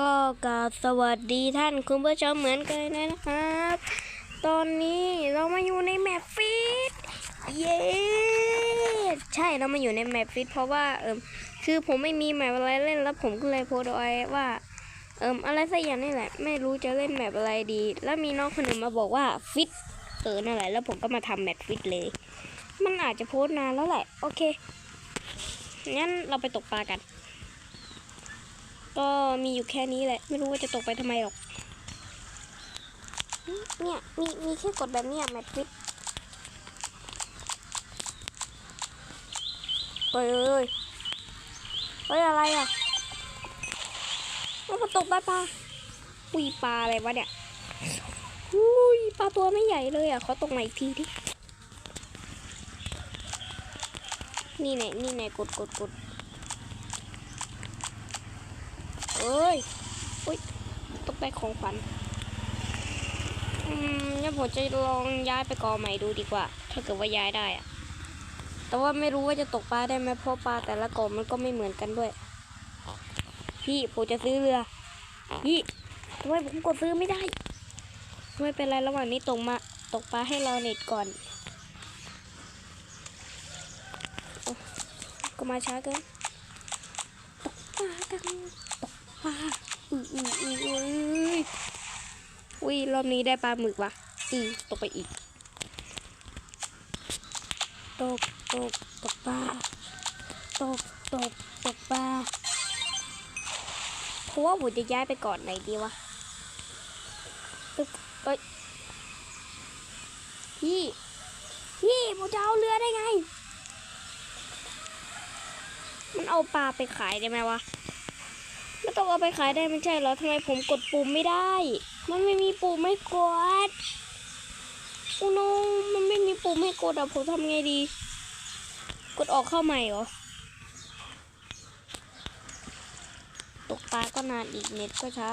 ก็กราบสวัสดีท่านคุณผู้ชมเหมือนกันนะครับ ตอนนี้เรามาอยู่ในแมปฟิตเย้ใช่เรามาอยู่ในแมปฟิตเพราะว่าเอิมคือผมไม่มีแมปอะไรเล่นแล้วผมก็เลยโพสต์เอาไว้ว่าเอิมอะไรสักอย่างนี่แหละ ไม่รู้จะเล่นแมปอะไรดี แล้วมีน้องคนหนึ่งมาบอกว่าฟิตเออนั่นแหละแล้วผมก็มาทำแมปฟิตเลย มันอาจจะโพสต์นานแล้วแหละ โอเคงั้นเราไปตกปลากัน ก็มีอยู่แค่นี้แหละ ไม่รู้ว่าจะตกไปทำไมหรอก เนี่ย มีมีแค่กดแบบเนี้ยแมทฟิตเฮ้ยเฮ้ยเฮ้ยอะไรอะมันมาตกปลาปลาอุ้ยปลาอะไรวะเนี่ยอุ้ยปลาตัวไม่ใหญ่เลยอะเขาตกมาอีกทีดินี่ไหนนี่ไหนกดกดกด เอ้ยอุ้ยต้องได้ของขวัญอืมงั้นผมจะลองย้ายไปกอใหม่ดูดีกว่า ถ้าเกิดว่าย้ายได้อะแต่ว่าไม่รู้ว่าจะตกปลาได้ไหมเพราะปลาแต่ละกอมันก็ไม่เหมือนกันด้วย พี่ผมจะซื้อเรือ พี่ทำไมผมกดซื้อไม่ได้ ไม่เป็นไรระหว่างนี้ตกมาตกปลาให้เราเน็ตก่อนอก็มาช้าเกินตกปลากัน ตกปลาอืออืออืออืออุ้ยรอบนี้ได้ปลาหมึกว่ะอือตกไปอีก ตกตกตกปลาตกตกตกปลาเพราะว่าผมจะย้ายไปก่อนไหนดีวะตึ๊บเอ้ยพี่พี่ผมจะเอาเรือได้ไง มันเอาปลาไปขายได้ไหมวะ เอาไปขายได้ไม่ใช่เหรอทำไมผมกดปุ่มไม่ได้ มันไม่มีปุ่มไม่กดอ้โนมันไม่มีปุ่มให้กดอะผมทำไงดี กดออกเข้าใหม่เหรอ ตกปลาก็นานอีกเน็ตก็ช้า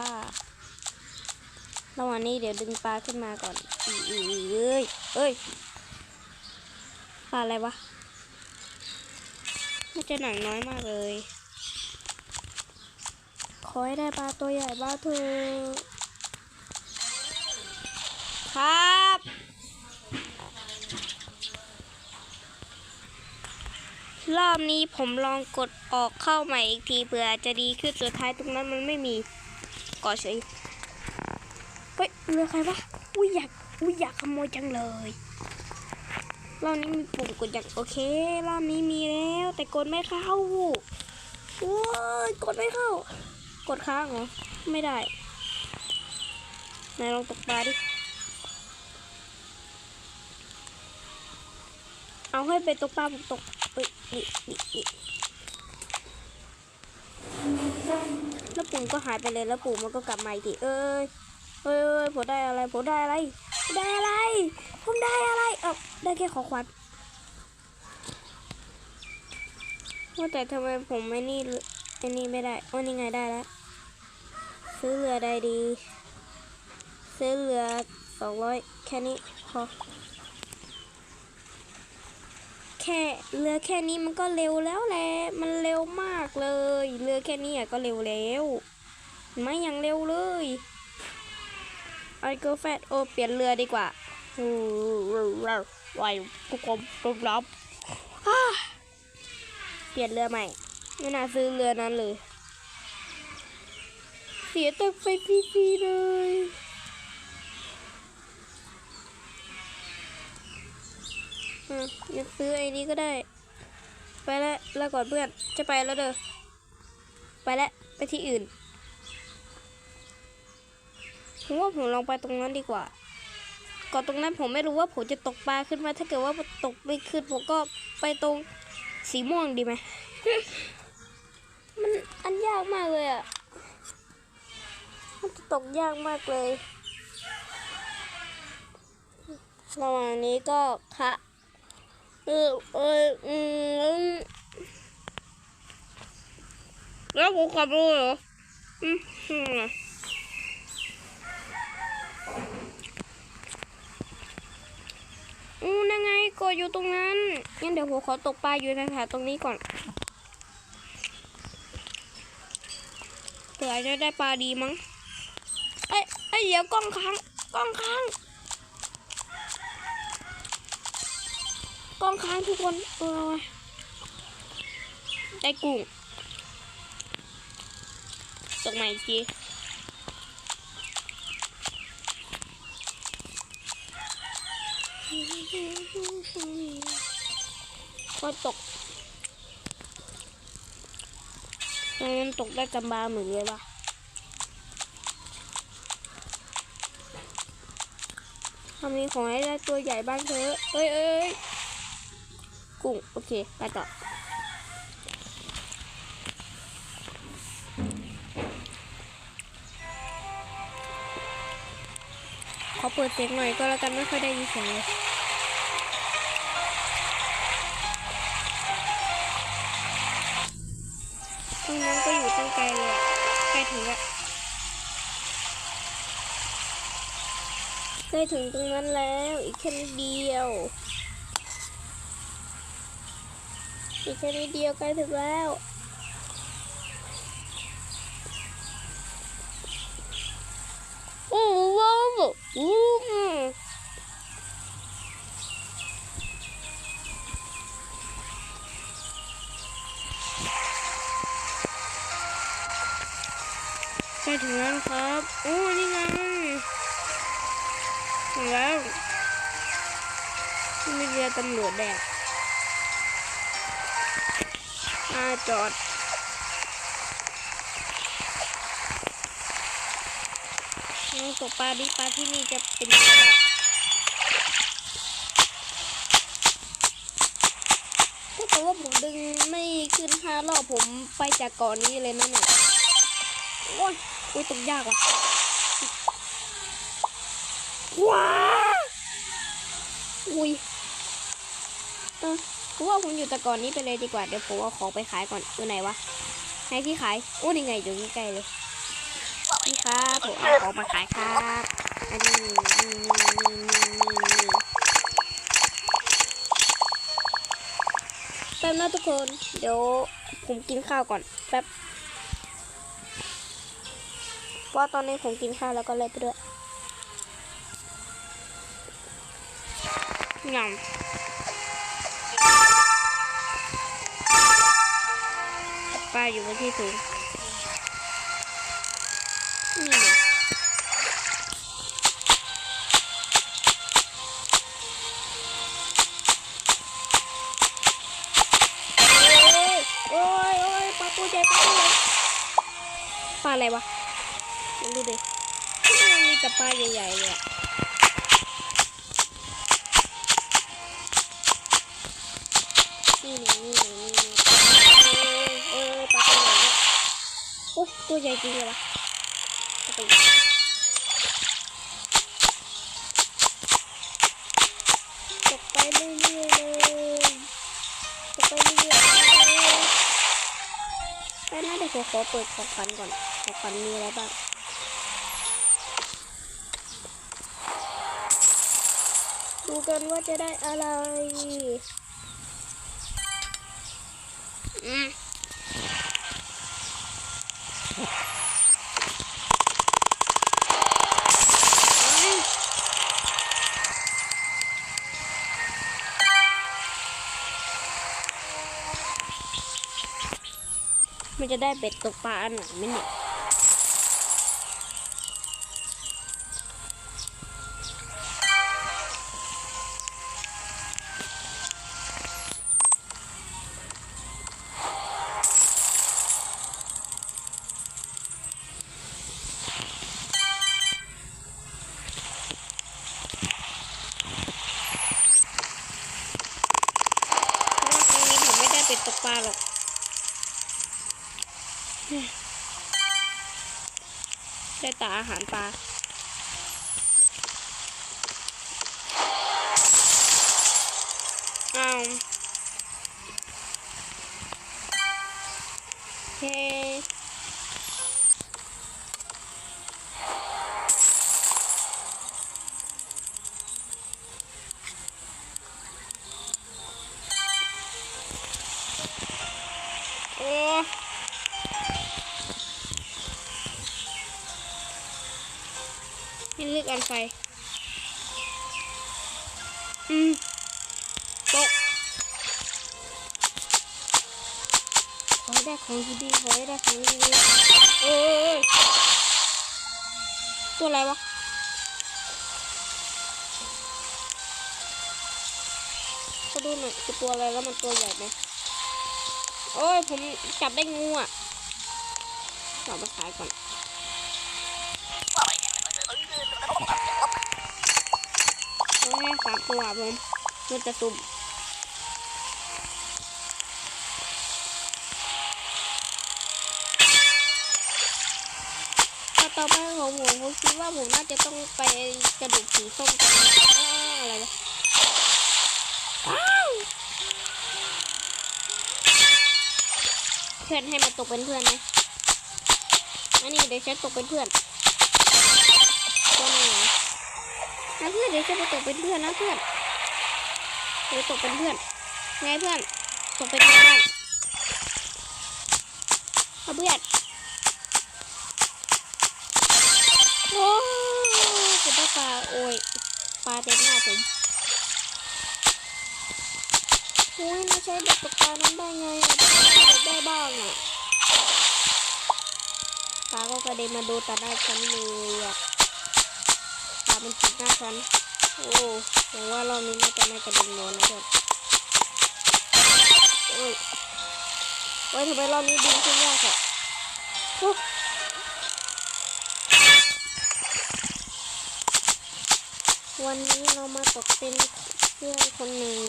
ระหว่างนี้เดี๋ยวดึงปลาขึ้นมาก่อนอีอีอีเอ้ยเอ้ยปลาอะไรวะ มันจะหนังน้อยมากเลย ขอให้ได้ปลาตัวใหญ่บ้างเถอะครับ รอบนี้ผมลองกดออกเข้าใหม่อีกทีเผื่อจะดีขึ้นสุดท้ายตรงนั้นมันไม่มีก่อเฉยเฮ้ยเรือใครวะอุ้ยอยากอุ้ยอยากขโมยจังเลยรอบนี้มีปุ่มกดอย่างโอเครอบนี้มีแล้ว แต่กดไม่เข้าโอ้ยกดไม่เข้า กดค้างเหรอ ไม่ได้ไหนลองตกปลาดิ เอาให้ไปตกปลาผมตกเอ้ยนี่นี่นี่แล้วปุ่มก็หายไปเลยแล้วปุ่มมันก็กลับมาอีกทีเอ้ยเอ้ยเอ้ยผมได้อะไรผมได้อะไรได้อะไร ผมได้อะไร เอ้าได้แค่ของขวัญว่าแต่ทำไมผมไม่นี่ไอ้นี่ไม่ได้โอ้นี่ไงได้แล้ว ซื้อเรือใดดี ซื้อเรือสองร้อยแค่นี้พอ แค่เรือแค่นี้มันก็เร็วแล้วแหละ มันเร็วมากเลย เรือแค่นี้ก็เร็วแล้วไม่ยังเร็วเลยไอเกิลแฟตโอเปลี่ยนเรือดีกว่าไวทุกคนทุกรับเปลี่ยนเรือใหม่ไม่น่าซื้อเรือนั้นเลย สียตังไปฟรีๆเลย อืมอยากซื้อไอ้นี้ก็ได้ ไปแล้วล้วก่อนเพื่อน จะไปแล้วเด้อ ไปแล้ว ไปที่อื่น ผมว่าผมลองไปตรงนั้นดีกว่าก่อนตรงนั้นผมไม่รู้ว่าผมจะตกปลาขึ้นมา ถ้าเกิดว่าตกไม่ขึ้นผมก็ไปตรงสีม่วงดีไหม มันอันยากมากเลยอะ มันตกยากมากเลย ระหว่างนี้ก็คะเออเอออืมแล้วผมขับรู้เหรออืมอู้นั่นไงกดอยู่ตรงนั้น งั้นเดี๋ยวผมขอตกปลาอยู่แถวตรงนี้ก่อนแต่อจะได้ปลาดีมั้ง อ้ยเอ้ยเดี๋ยวกล้องค้างกล้องค้างกล้องค้างทุกคนเออได้กุ้งตกใหม่อีกทีก็ตกมันตกได้กำบาเหมือนเลยวะำนี้ขอให้ได้ตัวใหญ่บ้างเถอะเอ้ยเอ้ยกุ้ง โอเค ไปต่อ ขอเปิดเสียงหน่อยก็แล้วกันไม่ค่อยได้ยินเสียงเลยตรงนั้นก็อยู่ตั้งไกลเลยอะใกล้ถึงแล้ว ใกล้ถึงตรงนั้นแล้วอีกแค่นิดเดียว อีกแค่นิดเดียวใกล้ถึงแล้วโอ้ว้าวอู้ใกล้ถึงแล้วครับโอ้นี่ไง ถึงแล้วนี่มีเรือตำรวจแดงอ่าจอดลองตกปลาดิปลาที่นี่จะเป็นยังไงบ้างถ้าเกิดว่าผมดึงไม่ขึ้นห้ารอบผมไปจากเก่อนนี้เลยนะเนี่ย โอ้ย โอ้ยตกยากว่ะ ว้าอุ้ยเออผมว่าผมอยู่แต่ก่อนนี้ไปเลยดีกว่า เดี๋ยวผมเอาของไปขายก่อนอยู่ไหนวะไหนที่ขายโอ้นี่ไงอยู่ใกล้เลยนี่ครับผมเอาของมาขายครับอันนี้นี่นี่นี่นี่นี่แป๊บนะทุกคน เดี๋ยวผมกินข้าวก่อนแป๊บเพราะว่าตอนนี้ผมกินข้าวแล้วก็เล่นไปด้วย งามป้าอยู่บนที่สูงนี่ไงโอ้ยโอ้ยปลาตัวใหญ่ปลาตัวใหญ่ปลาอะไรวะไม่รู้ดิมันมีแต่ปลาใหญ่ๆเลย อ้ยตัวใหญ่จริงเลยวะตกไปเรื่อยๆเลยตกไปเรื่อยๆเลยไปนะเดี๋ยวผมขอเปิดของขวัญก่อนของขวัญมีอะไรบ้างดูกันว่าจะได้อะไร อืม มันจะได้เป็ดตกปลาอันไหนไหมเนี่ย ไฟ อืมตกขอได้ของดีๆขอได้ของดีๆเอ้ยตัวอะไรวะเขาดูหน่อยคือตัวอะไรแล้วมันตัวใหญ่ไหมโอ้ย ผมจับได้งูอะจับมาขายก่อน สามตัวผมมันจะสุ่มถ้าต่อไปของผมผมคิดว่าผมน่าจะต้องไปกระดูกสีส้มกันออะไรวะอ้าวเพื่อนให้มาตกเป็นเพื่อนไหมอันนี้เดี๋ยวฉันตกเป็นเพื่อน นะเพื่อนเดี๋ยวจะไปตกเป็นเพื่อนนะเพื่อนเดี๋ยวตกเป็นเพื่อนไงเพื่อนตกเป็นเพื่อนเอาเพื่อนโอ้จะได้ปลาโอ้ยปลาเต็มหน้าผมโอ้ยน่าใช้เด็กตกปลานั้นได้ไงอะได้บ้างอะปลาก็กระเด็นมาโดนตาได้ฉันเลยอะ มันจิกหน้าฉัน โอ้หวังว่ารอบนี้น่าจะไม่กระเด็นโดนนะเพื่อนโอ้ยโอ้ยทำไมรอบนี้ดึงขึ้นยากอะวันนี้เรามาตกเป็นเพื่อนคนหนึ่ง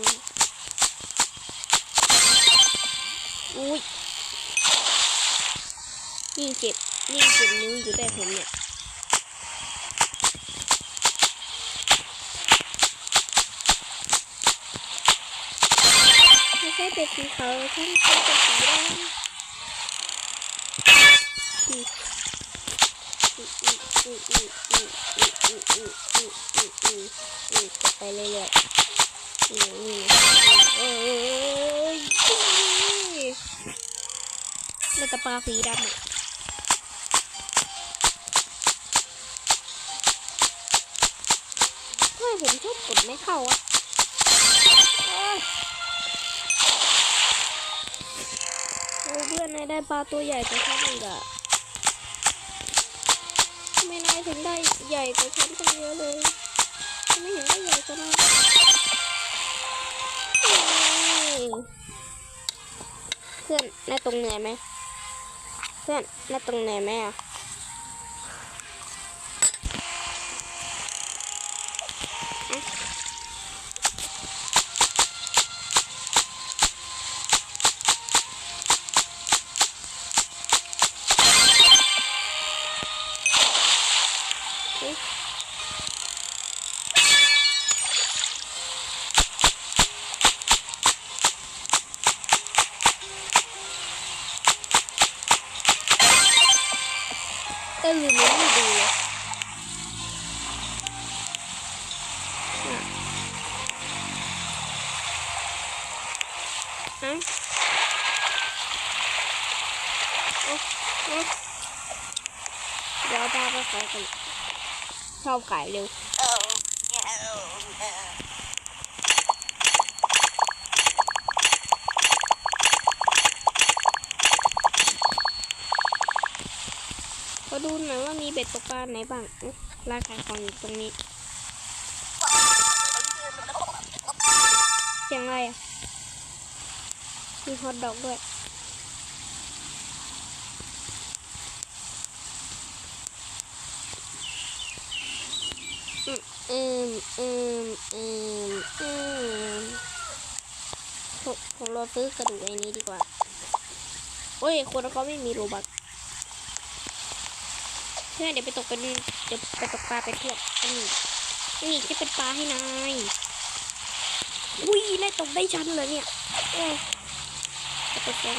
อุ้ยยิ่งเจ็บยิ่งเจ็บนิ้วอยู่ได้ผมเนี่ย ช่เป็ดสีขาวฉันใช้เป็ดสีแดงไปเรื่อยๆนี่นี่โอ้ยเราจะปลาสีดำอะเฮ้ยผมชอบกดไม่เข้าอะ ปลาตัวใหญ่กว่าฉันอีกอะทำไมนายถึงได้ใหญ่กว่าฉันตั้งเยอะเลยไม่เห็นได้ใหญ่กว่านั้นเพื่อนนายตรงเหนื่อยไหมเพื่อนนายตรงเหนื่อยไหมอะอะ ชอบขายเร็วขอดูหน่อยว่ามีเบ็ดตกปลาไหนบ้างร้านขายของอยู่ตรงนี้เสียงอะไรอะมีฮอตดอกด้วย อืมอืมอืมอืมผมผมรอ ซื้อกระดูกไอ้นี้ดีกว่าโอ้ย คนเขาไม่มีโรบัตเพื่อนเดี๋ยวไปตกเป็นเดี๋ยวไปตกปลาไปเพื่อนอันนี้อันนี้จะเป็นปลาให้นายอุ้ยนายตกได้ชั้นเลยเนี่ยโอ้ยจะไปแซง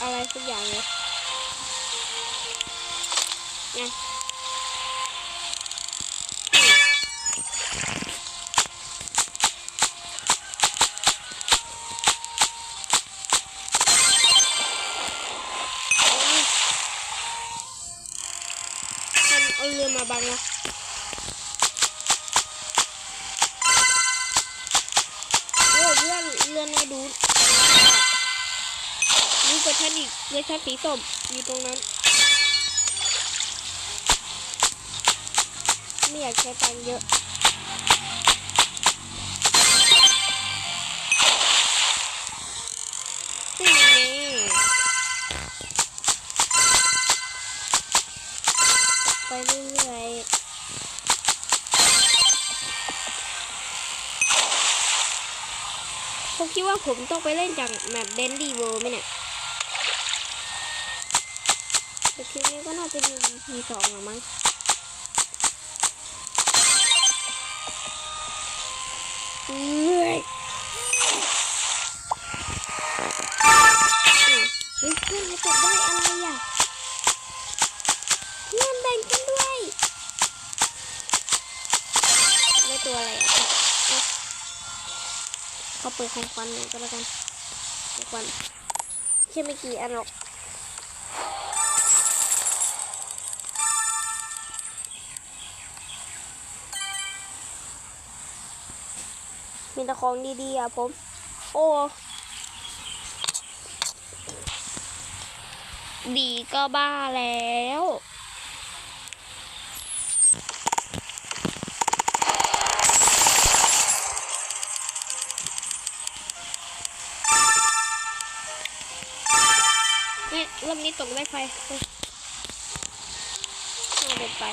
อะไรสักอย่างเลยนะ ชันอีกเรือชันสีส้มอยู่ตรงนั้น ไม่อยากใช้ตังเยอะนี่ไปเรื่อยผมคิดว่าผมต้องไปเล่นจากแมปเดนดี้เวิร์ไหมเนี่ยแต่คลิปนี้ก็น่า จะมี EP สองหรอมั้งเอ้ยเฮ้ยเพื่อนจะได้อะไรอะเพื่อนแบ่งกันด้วยได้ตัวอะไรอะเอ๊ะเขาเปิดของควันหน่อยก็แล้วกันของควันแค่ไม่กี่อันหรอก แต่ของดีๆอะผม โอ้ดีก็บ้าแล้วเนี่รอบนี้ตกได้ไฟเฮ้ยเอาเด็ดไป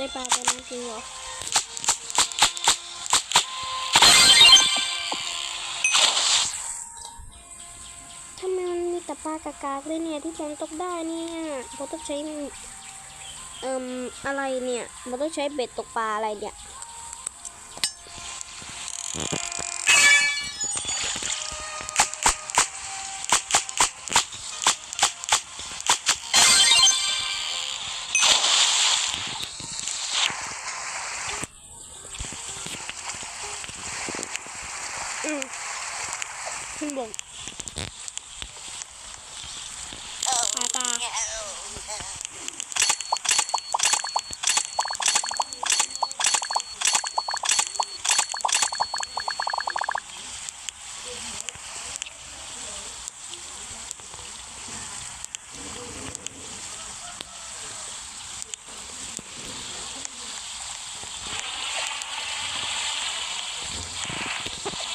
ได้ปลาตัวนั้นจริงเหรอทำไมมันมีแต่ปลากากากเลยเนี่ยที่ผมตกได้เนี่ยผมต้องใช้เอ่มอะไรเนี่ยผมต้องใช้เบ็ดตกปลาอะไรเนี่ยอืมขึ้นบก ปลาตา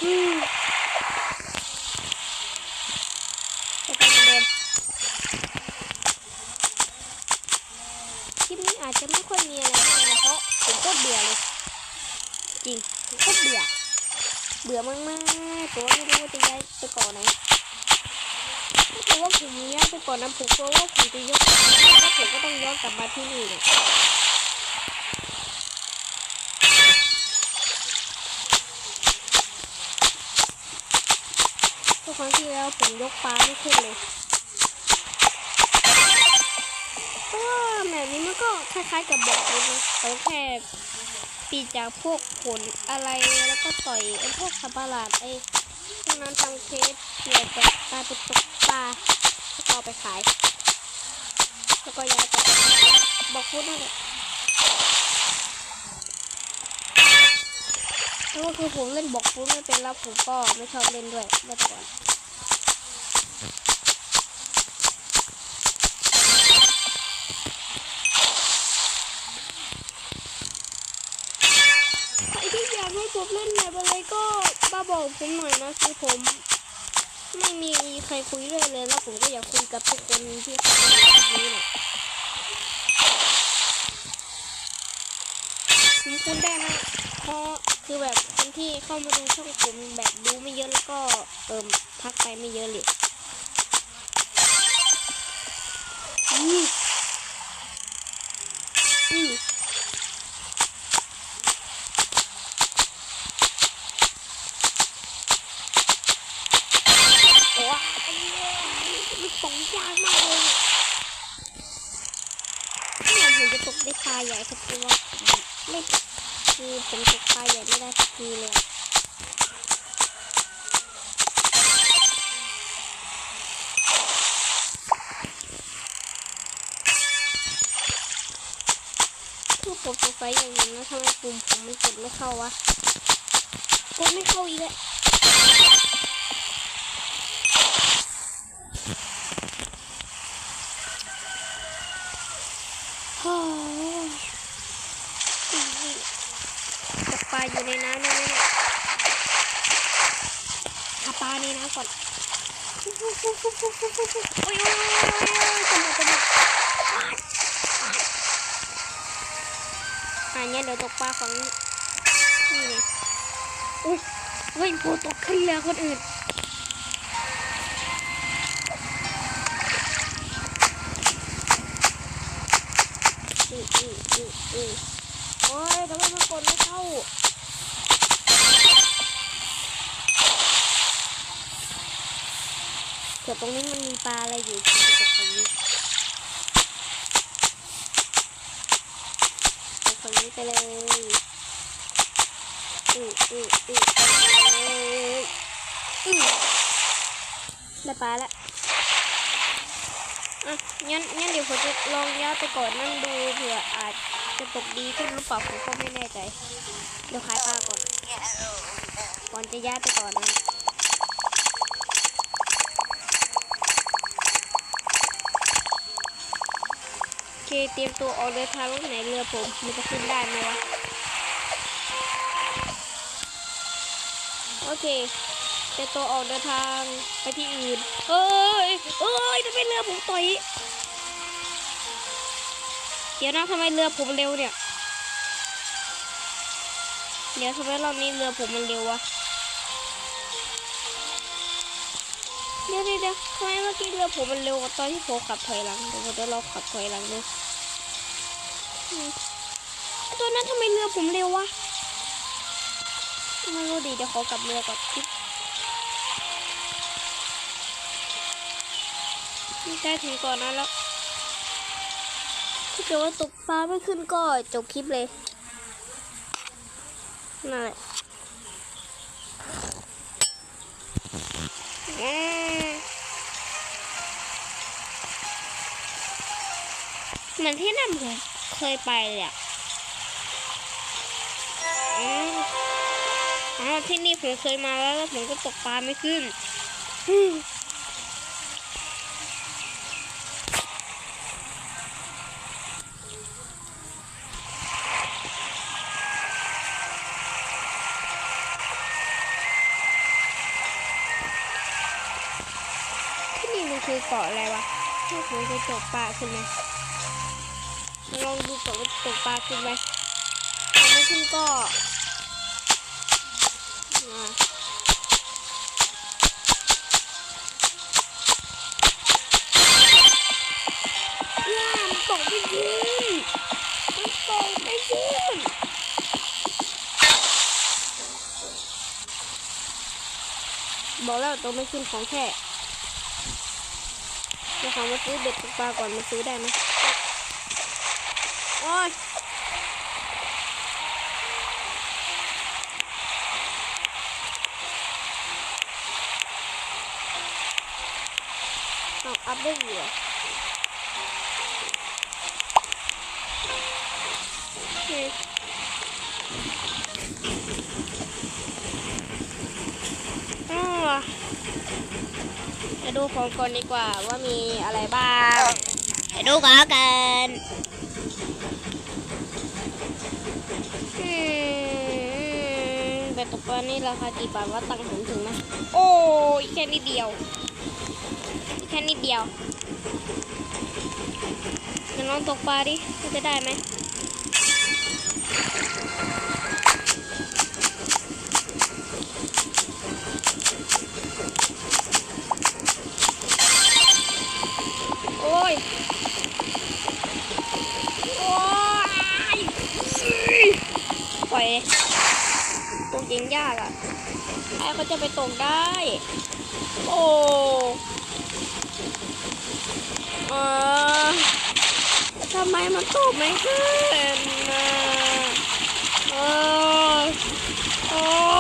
อืมจะไปเหมือนเดิม คลิปนี้อาจจะไม่ค่อยมีอะไรมากนะเพราะผมก็เบื่อเลย จริงผมก็เบื่อ เบื่อมากๆแต่ว่าไม่รู้ว่าจะย้ายไปเก่อนไหนถ้าเกิดว่าผมย้ายไปเก่อนนั้นผมกลัวว่าผมจะยกแล้วผมก็ต้องย้อนกลับมาที่นี่เนี่ย ทุกครั้งที่แล้วผมยกปลาไม่ขึ้นเลยก็แบบนี้มันก็คล้ายๆกับบอกเลยนะแต่ว่าแค่ปีจากพวกผลอะไรแล้วก็ต่อยไอ้พวกสัตว์ประหลาดไอ้พวกนั้นทำเคสเกี่ยวกับการไปตกปลาแล้วก็เอาไปขาย แล้วก็ย้ายไปบอกพูดนั่นแหละ แล้วก็คือผมเล่นบอกฟูดไม่เป็นแล้วผมก็ไม่ชอบเล่นด้วยเมื่อก่อนใครที่อยากให้ผมเล่นแบบอะไรก็มาบอกผมหน่อยนะคือผมไม่มีใครคุยด้วยเลยแล้วผมก็อยากคุยกับทุกคนที่เขาอยู่ตรงนี้เนี่ยผมคุณได้นะพราะ คือแบบคนที่เข้ามาดูช่องผมแบบดูไม่เยอะแล้วก็เติมทักไปไม่เยอะเลยอืมอืมโอ้ยมันตกยากมากเลยเนี่ยผมจะตกได้ปลาใหญ่สักตัวไม่ คือผมตกปลาใหญ่ไม่ได้สักทีเลยอะคือผมสงสัยอย่างนี้นะทำไมปุ่มผมมันกดไม่เข้าวะกดไม่เข้าอีกแล้ว โอ้ยจับปลาอยู่ในน้ำได้ไหมเนี่ยหาปลาในน้ำ ก่อนโอ้ยโอ้ยโอ้ยโอ้ยโอ้ยโอ้ยจมาจะมาอันนี้เดี๋ยวตกปลาของนี่นี่อุ้ยเฮ้ยโผตกขึ้นเรือคนอื่นอืออืออืออือโอ้ยทำไมมันกดไม่เข้า เผื่อตรงนี้มันมีปลาอะไรอยู่ที่จะตรงนี้ไปตรงนี้ไปเลยอืออืออืออือได้ปลาแล้วอะงั้นงั้นเดี๋ยวผมจะลองย้าไปก่อนนั่งดูเผื่ออาจจะตกดีขึ้นหรือเปล่าผมก็ไม่แน่ใจ เดี๋ยวขายปลาก่อน ก่อนจะย้าไปก่อนนะ เคเตรียมตัวออกเดินทางรถไหนเรือผมมันจะขึ้นได้ไหมวะ โอเคเตรียมตัวออกเดินทางไปที่อื่น เอ้ย เอ้ยทำไมเรือผมต่อย เดี๋ยวนะทำไมเรือผมเร็วเนี่ย เดี๋ยวทำไมรอบนี้เรือผมมันเร็ววะเดี๋ยวเดี๋ยวเดี๋ยวทำไมเมื่อกี้เรือผมมันเร็วกว่าตอนที่ผมขับถอยหลังเดี๋ยวผมจะลองขับถอยหลังดู ตอนนั้นทำไมเรือผมเร็ววะไม่รู้ดิเดี๋ยวขอกลับเรือก่อนจิ๊บนี่ใกล้ถึงก่อนนั้นแล้วถ้าเกิดว่าตกปลาไม่ขึ้นก็จบคลิปเลยนั่นแหละเหมือนที่นั่นผม เคยไปเลยอะอืมอ๋อที่นี่ผมเคยมาแล้วแล้วผมก็ตกปลาไม่ขึ้นที่นี่มันคือเกาะอะไรวะถ้าผมจะตกปลาขึ้นไหม ลองดูก่อนว่าตกปลาขึ้นไหมถ้าไม่ขึ้นก็อ่ามันตกไม่ขึ้นมันตกไม่ขึ้นบอกแล้วตัวไม่ขึ้นของแท้จะถามว่าซื้อเบ็ดตกปลาก่อนมาซื้อได้ไหม โอ้ยเอาอัพได้เหรอโอเคอ๋อไปดูของก่อนดีกว่าว่ามีอะไรบ้างไปดูของกันอืมไป ตกปลานี่ราคากี่บาทว่าตังค์ผมถึงไหมโอ้ยแค่นิดเดียวแค่นิดเดียวเดี๋ยวลองตกปลาดิจะได้ไหม ยิงยากอะ่ะไอ้เขาจะไปตกได้ โอ้เออทำไมมันตกไม่ขึ้นนะเออโอ้